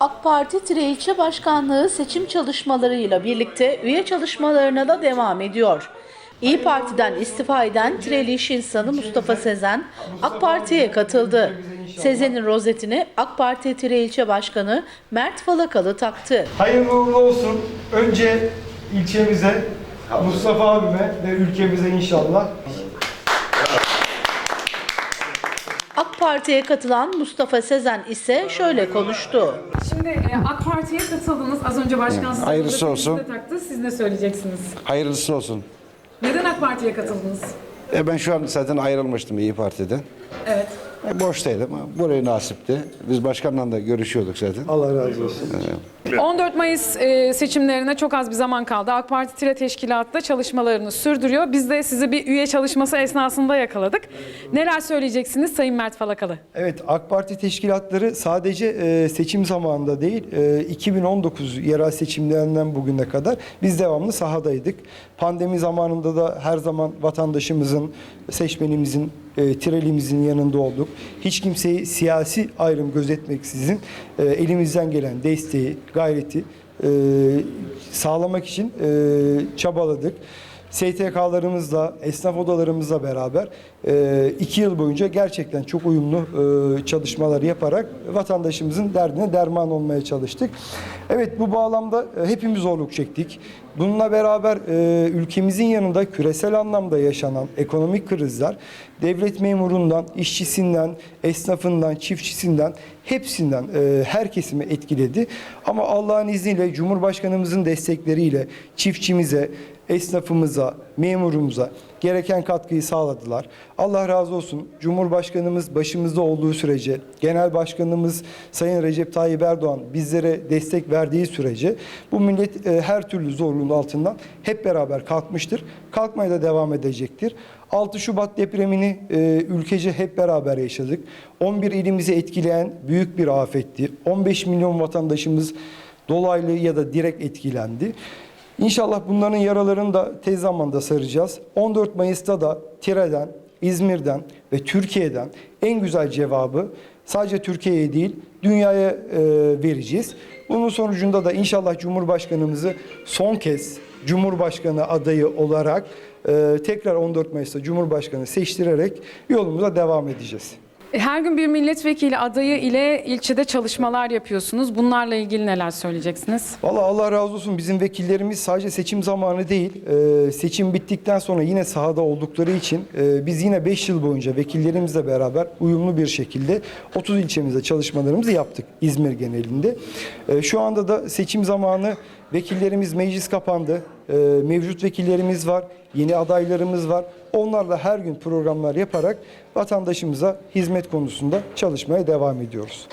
AK Parti Tire İlçe Başkanlığı seçim çalışmalarıyla birlikte üye çalışmalarına da devam ediyor. İyi Parti'den istifa eden Tireli iş insanı Mustafa Sezen AK Parti'ye katıldı. Sezen'in rozetini AK Parti Tire İlçe Başkanı Mert Falakalı taktı. Hayırlı uğurlu olsun. Önce ilçemize, Mustafa abime ve ülkemize inşallah. Parti'ye katılan Mustafa Sezen ise şöyle konuştu. Şimdi e, AK Parti'ye katıldınız. Az önce başkan size hayırlısı rozetinizi olsun. taktı. Siz ne söyleyeceksiniz? Hayırlısı olsun. Neden AK Parti'ye katıldınız? E ben şu an zaten ayrılmıştım İyi Parti'den. Evet. E boştaydım ama buraya nasipti. Biz başkanla da görüşüyorduk zaten. Allah razı olsun. 14 Mayıs e, seçimlerine çok az bir zaman kaldı. AK Parti Tire Teşkilatı da çalışmalarını sürdürüyor. Biz de sizi bir üye çalışması esnasında yakaladık. Neler söyleyeceksiniz Sayın Mert Falakalı? Evet, AK Parti teşkilatları sadece e, seçim zamanında değil, e, 2019 yerel seçimlerinden bugüne kadar biz devamlı sahadaydık. Pandemi zamanında da her zaman vatandaşımızın, seçmenimizin, e, tirelimizin yanında olduk. Hiç kimseyi siyasi ayrım gözetmeksizin e, elimizden gelen desteği, gayreti e, sağlamak için e, çabaladık. STK'larımızla, esnaf odalarımızla beraber e, iki yıl boyunca gerçekten çok uyumlu e, çalışmalar yaparak vatandaşımızın derdine derman olmaya çalıştık. Evet bu bağlamda e, hepimiz zorluk çektik. Bununla beraber ülkemizin yanında küresel anlamda yaşanan ekonomik krizler devlet memurundan, işçisinden, esnafından, çiftçisinden hepsinden e, her kesimi etkiledi. Ama Allah'ın izniyle Cumhurbaşkanımızın destekleriyle çiftçimize, esnafımıza, memurumuza gereken katkıyı sağladılar. Allah razı olsun. Cumhurbaşkanımız başımızda olduğu sürece, Genel Başkanımız Sayın Recep Tayyip Erdoğan bizlere destek verdiği sürece bu millet e, her türlü zorluğun altından hep beraber kalkmıştır. Kalkmaya da devam edecektir. 6 Şubat depremini e, ülkece hep beraber yaşadık. 11 ilimizi etkileyen büyük bir afetti. 15 milyon vatandaşımız dolaylı ya da direkt etkilendi. İnşallah bunların yaralarını da tez zamanda saracağız. 14 Mayıs'ta da Tire'den, İzmir'den ve Türkiye'den en güzel cevabı sadece Türkiye'ye değil dünyaya e, vereceğiz. Bunun sonucunda da inşallah Cumhurbaşkanımızı son kez Cumhurbaşkanı adayı olarak e, tekrar 14 Mayıs'ta Cumhurbaşkanı seçtirerek yolumuza devam edeceğiz. Her gün bir milletvekili adayı ile ilçede çalışmalar yapıyorsunuz. Bunlarla ilgili neler söyleyeceksiniz? Valla Allah razı olsun bizim vekillerimiz sadece seçim zamanı değil, e, seçim bittikten sonra yine sahada oldukları için e, biz yine 5 yıl boyunca vekillerimizle beraber uyumlu bir şekilde 30 ilçemizde çalışmalarımızı yaptık İzmir genelinde. E, şu anda da seçim zamanı vekillerimiz meclis kapandı, E, mevcut vekillerimiz var, yeni adaylarımız var. Onlarla her gün programlar yaparak vatandaşımıza hizmet konusunda çalışmaya devam ediyoruz.